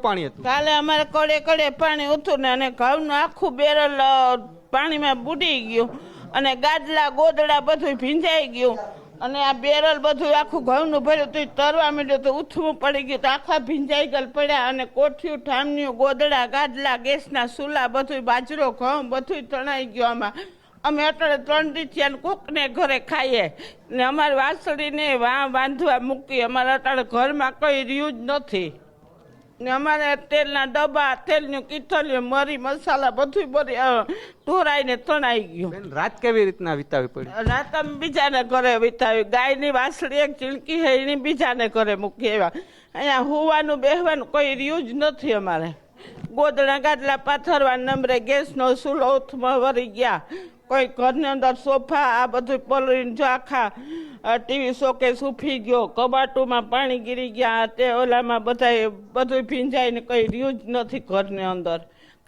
પાણી હતું? કાલે અમારે કડે કડે પાણી ઉતું ને અને ઘઉંનું આખું બેરલ પાણીમાં બુડી ગયું અને ગાદલા, ગોદડા બધું ભીંજાઈ ગયું અને આ બેરલ બધું આખું ઘઉંનું ભર્યું તો, તરવા માંડ્યું તો, ઉથવું પડી ગયું તો, આખા ભીંજાઈ ગયેલ પડ્યા અને કોઠિયું ઠામનિયું ગોદડા, ગાદલા, ગેસના ચૂલા બધું બાજરો, ઘઉં બધું તણાઈ ગયું આમાં. અમે અત્યારે ત્રણ અને કોકને ઘરે ખાઈએ ને અમારી વાસળીને વાં બાંધવા મૂકી. અમારે અત્યારે ઘરમાં કંઈ રહ્યું જ નથી. ને અમારે તેલના ડબ્બા તેલની કીટલીઓ મરી મસાલા બધું ભરી ધોરાઈને ઢોરાઈને તણાઈ ગયું. રાત કેવી રીતના વિતાવી પડી? રાત અમે બીજાને ઘરે વિતાવી. ગાયની વાસળી એક ચીણકી છે એની બીજાને ઘરે મૂકી આવ્યા. અહીંયા હોવાનું બેહવાનું કોઈ રહ્યું જ નથી અમારે. ગોદડા ગાદલા પાથરવા નંબરે ગેસનો ચૂલો ઉથમાં વરી ગયા. કોઈ ઘરની અંદર સોફા આ બધું પલળીને જો આખા ટીવી શોકેસ ઉફી ગયો, કબાટોમાં પાણી ગીરી ગયા તે ઓલામાં બધાય બધું ભીંજાઈને કંઈ રહ્યું જ નથી ઘરની અંદર.